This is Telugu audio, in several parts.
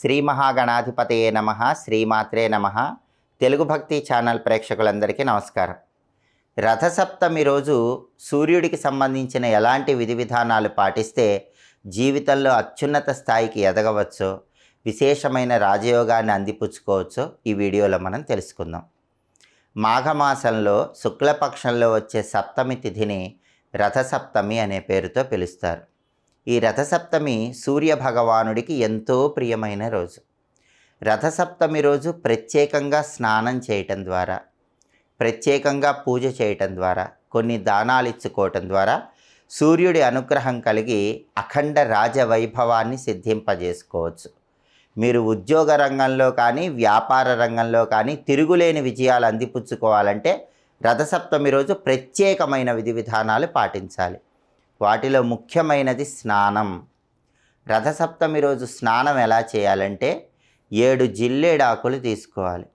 శ్రీ మహాగణాధిపతయే నమ శ్రీమాత్రే నమ. తెలుగు భక్తి ఛానల్ ప్రేక్షకులందరికీ నమస్కారం. రథసప్తమి రోజు సూర్యుడికి సంబంధించిన ఎలాంటి విధి విధానాలు పాటిస్తే జీవితంలో అత్యున్నత స్థాయికి ఎదగవచ్చో విశేషమైన రాజయోగాన్ని అందిపుచ్చుకోవచ్చో ఈ వీడియోలో మనం తెలుసుకుందాం. మాఘమాసంలో శుక్లపక్షంలో వచ్చే సప్తమి తిథిని రథసప్తమి అనే పేరుతో పిలుస్తారు. ఈ రథసప్తమి సూర్య భగవానుడికి ఎంతో ప్రియమైన రోజు. రథసప్తమి రోజు ప్రత్యేకంగా స్నానం చేయటం ద్వారా ప్రత్యేకంగా పూజ చేయటం ద్వారా కొన్ని దానాలు ఇచ్చుకోవటం ద్వారా సూర్యుడి అనుగ్రహం కలిగి అఖండ రాజవైభవాన్ని సిద్ధింపజేసుకోవచ్చు. మీరు ఉద్యోగ రంగంలో కానీ వ్యాపార రంగంలో కానీ తిరుగులేని విజయాలు అందిపుచ్చుకోవాలంటే రథసప్తమి రోజు ప్రత్యేకమైన విధి విధానాలు పాటించాలి. వాటిలో ముఖ్యమైనది స్నానం. రథసప్తమి రోజు స్నానం ఎలా చేయాలంటే ఏడు జిల్లేడాకులు తీసుకోవాలి.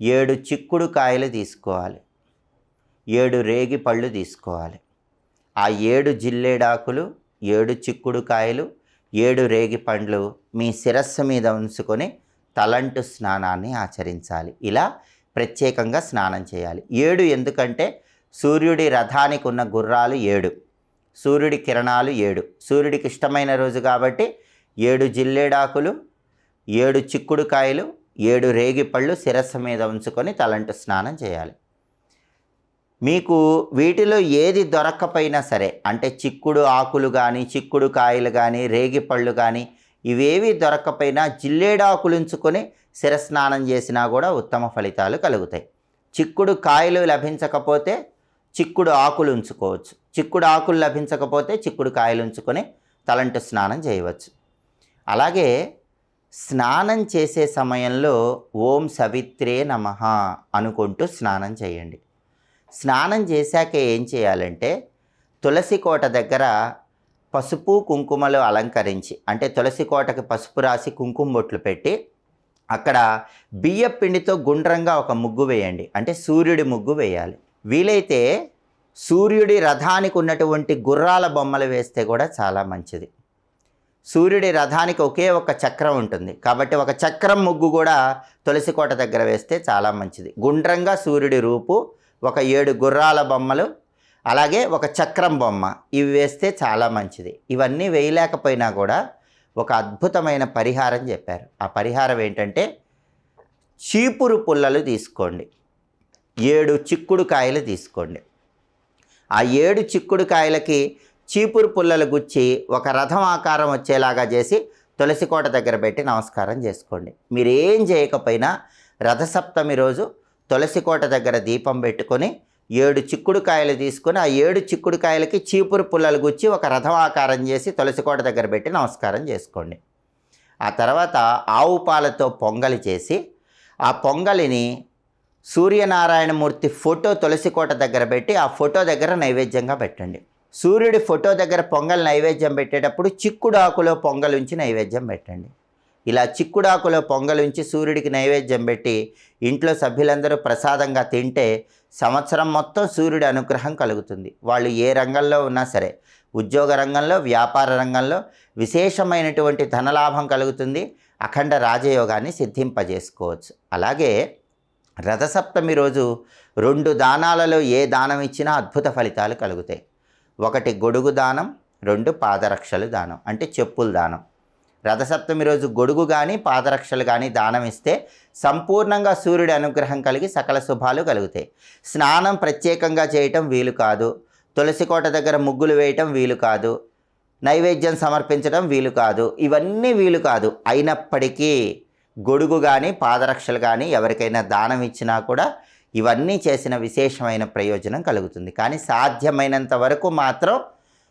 ఏడు చిక్కుడు కాయలు తీసుకోవాలి. ఏడు రేగి పళ్ళు తీసుకోవాలి. ఆ ఏడు జిల్లేడాకులు ఏడు చిక్కుడు కాయలు ఏడు రేగి పండ్లు మీ శిరస్సు మీద ఉంచుకొని తలంటు స్నానాన్ని ఆచరించాలి. ఇలా ప్రత్యేకంగా స్నానం చేయాలి. ఏడు ఎందుకంటే సూర్యుడి రథానికి ఉన్న గుర్రాలు ఏడు. సూర్యుడి కిరణాలు ఏడు. సూర్యుడికి ఇష్టమైన రోజు కాబట్టి ఏడు జిల్లేడాకులు ఏడు చిక్కుడు కాయలు ఏడు రేగిపళ్ళు శిరస్సు మీద ఉంచుకొని తలంటు స్నానం చేయాలి. మీకు వీటిలో ఏది దొరక్కపోయినా సరే అంటే చిక్కుడు ఆకులు కానీ చిక్కుడు కాయలు కానీ రేగిపళ్ళు కానీ ఇవేవి దొరక్కపోయినా జిల్లేడాకులు ఉంచుకొని శిరస్నానం చేసినా కూడా ఉత్తమ ఫలితాలు కలుగుతాయి. చిక్కుడు కాయలు లభించకపోతే చిక్కుడు ఆకులు ఉంచుకోవచ్చు. చిక్కుడు ఆకులు లభించకపోతే చిక్కుడు కాయలు ఉంచుకొని తలంటు స్నానం చేయవచ్చు. అలాగే స్నానం చేసే సమయంలో ఓం సవిత్రే నమ అనుకుంటూ స్నానం చేయండి. స్నానం చేశాక ఏం చేయాలంటే తులసి కోట దగ్గర పసుపు కుంకుమలు అలంకరించి అంటే తులసి కోటకి పసుపు రాసి కుంకుమ బొట్లు పెట్టి అక్కడ బియ్య పిండితో గుండ్రంగా ఒక ముగ్గు వేయండి. అంటే సూర్యుడి ముగ్గు వేయాలి. వీలైతే సూర్యుడి రథానికి ఉన్నటువంటి గుర్రాల బొమ్మలు వేస్తే కూడా చాలా మంచిది. సూర్యుడి రథానికి ఒకే ఒక చక్రం ఉంటుంది. కాబట్టి ఒక చక్రం ముగ్గు కూడా తులసి కోట దగ్గర వేస్తే చాలా మంచిది. గుండ్రంగా సూర్యుడి రూపు ఒక ఏడు గుర్రాల బొమ్మలు అలాగే ఒక చక్రం బొమ్మ ఇవి వేస్తే చాలా మంచిది. ఇవన్నీ వేయలేకపోయినా కూడా ఒక అద్భుతమైన పరిహారం చెప్పారు. ఆ పరిహారం ఏంటంటే చీపురు పుల్లలు తీసుకోండి. ఏడు చిక్కుడు కాయలు తీసుకోండి. ఆ ఏడు చిక్కుడు కాయలకి చీపురు పుల్లలు గుచ్చి ఒక రథం ఆకారం వచ్చేలాగా చేసి తులసి కోట దగ్గర పెట్టి నమస్కారం చేసుకోండి. మీరు ఏం చేయకపోయినా రథసప్తమి రోజు తులసి కోట దగ్గర దీపం పెట్టుకొని ఏడు చిక్కుడు కాయలు తీసుకొని ఆ ఏడు చిక్కుడు కాయలకి చీపురు పుల్లలు గుచ్చి ఒక రథం ఆకారం చేసి తులసి కోట దగ్గర పెట్టి నమస్కారం చేసుకోండి. ఆ తర్వాత ఆవు పాలతో పొంగలి చేసి ఆ పొంగలిని సూర్యనారాయణమూర్తి ఫోటో తులసి కోట దగ్గర పెట్టి ఆ ఫోటో దగ్గర నైవేద్యంగా పెట్టండి. సూర్యుడి ఫోటో దగ్గర పొంగల్ నైవేద్యం పెట్టేటప్పుడు చిక్కుడాకులో పొంగల్ ఉంచి నైవేద్యం పెట్టండి. ఇలా చిక్కుడాకులో పొంగల్ ఉంచి సూర్యుడికి నైవేద్యం పెట్టి ఇంట్లో సభ్యులందరూ ప్రసాదంగా తింటే సంవత్సరం మొత్తం సూర్యుడి అనుగ్రహం కలుగుతుంది. వాళ్ళు ఏ రంగంలో ఉన్నా సరే ఉద్యోగ రంగంలో వ్యాపార రంగంలో విశేషమైనటువంటి ధనలాభం కలుగుతుంది. అఖండ రాజయోగాన్ని సిద్ధింపజేసుకోవచ్చు. అలాగే రథసప్తమి రోజు రెండు దానాలలో ఏ దానం ఇచ్చినా అద్భుత ఫలితాలు కలుగుతాయి. ఒకటి గొడుగు దానం రెండు పాదరక్షలు దానం అంటే చెప్పుల దానం. రథసప్తమి రోజు గొడుగు కానీ పాదరక్షలు కానీ దానం ఇస్తే సంపూర్ణంగా సూర్యుడి అనుగ్రహం కలిగి సకల శుభాలు కలుగుతాయి. స్నానం ప్రత్యేకంగా చేయటం వీలు కాదు. తులసి కోట దగ్గర ముగ్గులు వేయటం వీలు కాదు. నైవేద్యం సమర్పించడం వీలు కాదు. ఇవన్నీ వీలు కాదు. అయినప్పటికీ గొడుగు కానీ పాదరక్షలు కానీ ఎవరికైనా దానం ఇచ్చినా కూడా ఇవన్నీ చేసిన విశేషమైన ప్రయోజనం కలుగుతుంది. కానీ సాధ్యమైనంత వరకు మాత్రం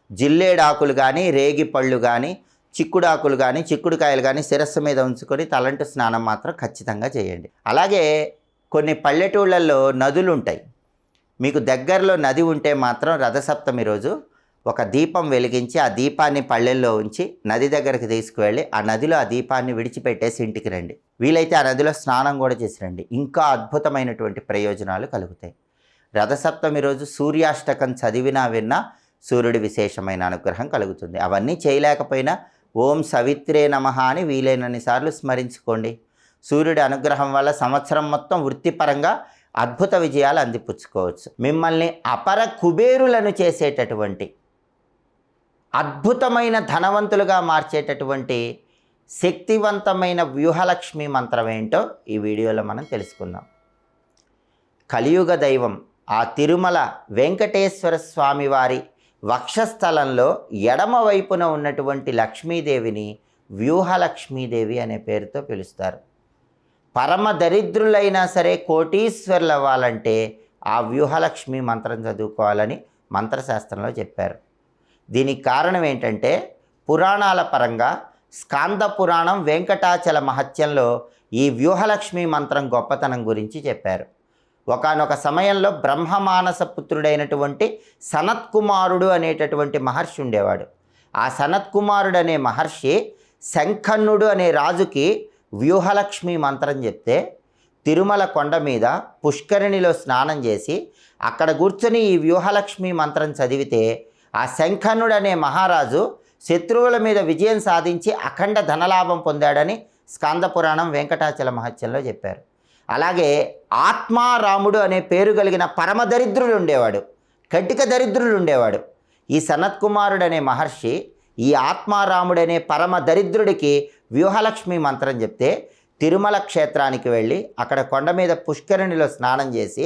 జిల్లేడాకులు కానీ రేగి పళ్ళు కానీ చిక్కుడాకులు కానీ చిక్కుడుకాయలు కానీ శిరస్సు మీద ఉంచుకొని తలంటు స్నానం మాత్రం ఖచ్చితంగా చేయండి. అలాగే కొన్ని పల్లెటూళ్ళల్లో నదులు ఉంటాయి మీకు దగ్గరలో నది ఉంటే మాత్రం రథసప్తమి రోజు ఒక దీపం వెలిగించి ఆ దీపాన్ని పళ్ళెల్లో ఉంచి నది దగ్గరికి తీసుకువెళ్ళి ఆ నదిలో ఆ దీపాన్ని విడిచిపెట్టేసి ఇంటికి రండి. వీలైతే ఆ నదిలో స్నానం కూడా చేసి రండి. ఇంకా అద్భుతమైనటువంటి ప్రయోజనాలు కలుగుతాయి. రథసప్తమి రోజు సూర్యాష్టకం చదివినా విన్నా సూర్యుడి విశేషమైన అనుగ్రహం కలుగుతుంది. అవన్నీ చేయలేకపోయినా ఓం సవిత్రే నమ అని వీలైనన్ని సార్లు స్మరించుకోండి. సూర్యుడి అనుగ్రహం వల్ల సంవత్సరం మొత్తం వృత్తిపరంగా అద్భుత విజయాలు అందిపుచ్చుకోవచ్చు. మిమ్మల్ని అపర కుబేరులను చేసేటటువంటి అద్భుతమైన ధనవంతులుగా మార్చేటటువంటి శక్తివంతమైన వ్యూహలక్ష్మి మంత్రం ఏంటో ఈ వీడియోలో మనం తెలుసుకుందాం. కలియుగ దైవం ఆ తిరుమల వెంకటేశ్వర స్వామి వారి వక్షస్థలంలో ఎడమ వైపున ఉన్నటువంటి లక్ష్మీదేవిని వ్యూహలక్ష్మీదేవి అనే పేరుతో పిలుస్తారు. పరమ దరిద్రులైనా సరే కోటీశ్వర్లు అవ్వాలంటే ఆ వ్యూహలక్ష్మి మంత్రం చదువుకోవాలని మంత్రశాస్త్రంలో చెప్పారు. దీనికి కారణం ఏంటంటే పురాణాల పరంగా స్కాంద పురాణం వెంకటాచల మహత్యంలో ఈ వ్యూహలక్ష్మి మంత్రం గొప్పతనం గురించి చెప్పారు. ఒకానొక సమయంలో బ్రహ్మమానస పుత్రుడైనటువంటి సనత్కుమారుడు అనేటటువంటి మహర్షి ఉండేవాడు. ఆ సనత్కుమారుడు అనే మహర్షి శంఖన్నుడు అనే రాజుకి వ్యూహలక్ష్మి మంత్రం చెప్తే తిరుమల కొండ మీద పుష్కరిణిలో స్నానం చేసి అక్కడ కూర్చొని ఈ వ్యూహలక్ష్మి మంత్రం చదివితే ఆ శంఖనుడు అనే మహారాజు శత్రువుల మీద విజయం సాధించి అఖండ ధనలాభం పొందాడని స్కంద పురాణం వెంకటాచల మహత్యంలో చెప్పారు. అలాగే ఆత్మారాముడు అనే పేరు కలిగిన పరమ దరిద్రుడు ఉండేవాడు కటిక దరిద్రుడు ఉండేవాడు. ఈ సనత్కుమారుడు అనే మహర్షి ఈ ఆత్మారాముడనే పరమ దరిద్రుడికి వ్యూహలక్ష్మి మంత్రం చెప్తే తిరుమల క్షేత్రానికి వెళ్ళి అక్కడ కొండ మీద పుష్కరిణిలో స్నానం చేసి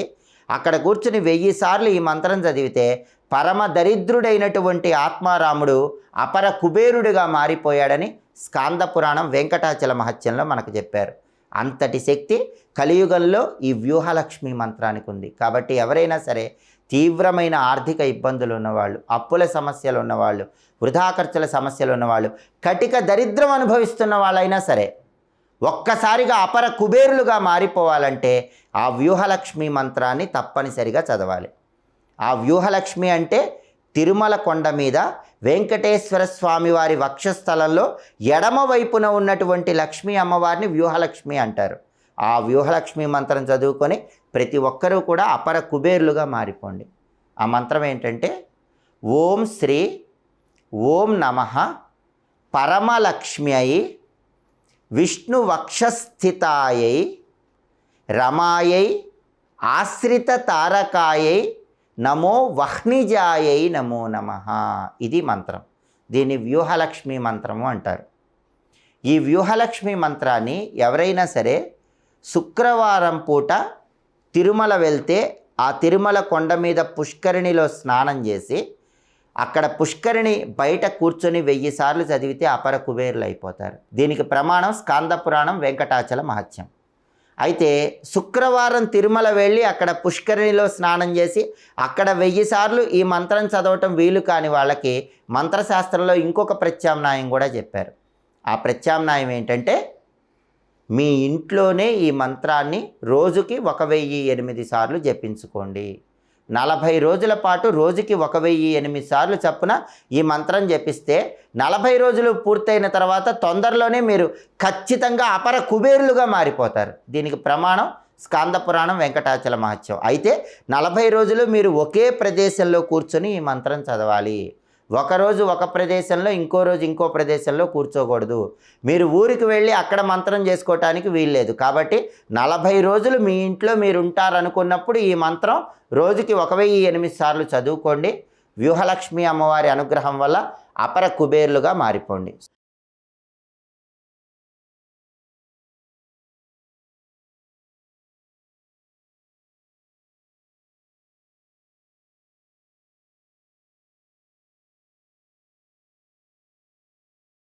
అక్కడ కూర్చుని వెయ్యి సార్లు ఈ మంత్రం చదివితే పరమ దరిద్రుడైనటువంటి ఆత్మారాముడు అపర కుబేరుడిగా మారిపోయాడని స్కాంద పురాణం వెంకటాచల మహత్యంలో మనకు చెప్పారు. అంతటి శక్తి కలియుగంలో ఈ వ్యూహలక్ష్మి మంత్రానికి ఉంది. కాబట్టి ఎవరైనా సరే తీవ్రమైన ఆర్థిక ఇబ్బందులు ఉన్నవాళ్ళు అప్పుల సమస్యలు ఉన్నవాళ్ళు వృధా ఖర్చుల సమస్యలు ఉన్నవాళ్ళు కటిక దరిద్రం అనుభవిస్తున్న వాళ్ళైనా సరే ఒక్కసారిగా అపర కుబేరులుగా మారిపోవాలంటే ఆ వ్యూహలక్ష్మి మంత్రాన్ని తప్పనిసరిగా చదవాలి. ఆ వ్యూహలక్ష్మి అంటే తిరుమల కొండ మీద వెంకటేశ్వర స్వామి వారి వక్షస్థలంలో ఎడమవైపున ఉన్నటువంటి లక్ష్మీ అమ్మవారిని వ్యూహలక్ష్మి అంటారు. ఆ వ్యూహలక్ష్మి మంత్రం చదువుకొని ప్రతి ఒక్కరూ కూడా అపర కుబేరులుగా మారిపోండి. ఆ మంత్రం ఏంటంటే ఓం శ్రీ ఓం నమ పరమలక్ష్మ్యై విష్ణు వక్షస్థితాయై రమాయై ఆశ్రిత తారకాయై నమో వహ్నిజాయై నమో నమ ఇది మంత్రం. దీన్ని వ్యూహలక్ష్మి మంత్రము అంటారు. ఈ వ్యూహలక్ష్మి మంత్రాన్ని ఎవరైనా సరే శుక్రవారం పూట తిరుమల వెళ్తే ఆ తిరుమల కొండ మీద పుష్కరిణిలో స్నానం చేసి అక్కడ పుష్కరిణి బయట కూర్చొని వెయ్యి సార్లు చదివితే అపర కుబేరులు అయిపోతారు. దీనికి ప్రమాణం స్కాంద పురాణం వెంకటాచల మహత్యం. అయితే శుక్రవారం తిరుమల వెళ్ళి అక్కడ పుష్కరిణిలో స్నానం చేసి అక్కడ వెయ్యి సార్లు ఈ మంత్రం చదవటం వీలు కాని వాళ్ళకి మంత్రశాస్త్రంలో ఇంకొక ప్రత్యామ్నాయం కూడా చెప్పారు. ఆ ప్రత్యామ్నాయం ఏంటంటే మీ ఇంట్లోనే ఈ మంత్రాన్ని రోజుకి ఒక వెయ్యి ఎనిమిది సార్లు జపించుకోండి. నలభై రోజుల పాటు రోజుకి ఒక వెయ్యి ఎనిమిది సార్లు చప్పున ఈ మంత్రం జపిస్తే నలభై రోజులు పూర్తయిన తర్వాత తొందరలోనే మీరు ఖచ్చితంగా అపర కుబేరులుగా మారిపోతారు. దీనికి ప్రమాణం స్కాంద పురాణం వెంకటాచల మహత్యం. అయితే నలభై రోజులు మీరు ఒకే ప్రదేశంలో కూర్చొని ఈ మంత్రం చదవాలి. ఒకరోజు ఒక ప్రదేశంలో ఇంకో రోజు ఇంకో ప్రదేశంలో కూర్చోకూడదు. మీరు ఊరికి వెళ్ళి అక్కడ మంత్రం చేసుకోవటానికి వీల్లేదు. కాబట్టి నలభై రోజులు మీ ఇంట్లో మీరు ఉంటారనుకున్నప్పుడు ఈ మంత్రం రోజుకి ఒక వెయ్యి ఎనిమిది సార్లు చదువుకోండి. వ్యూహలక్ష్మి అమ్మవారి అనుగ్రహం వల్ల అపర కుబేర్లుగా మారిపోండి.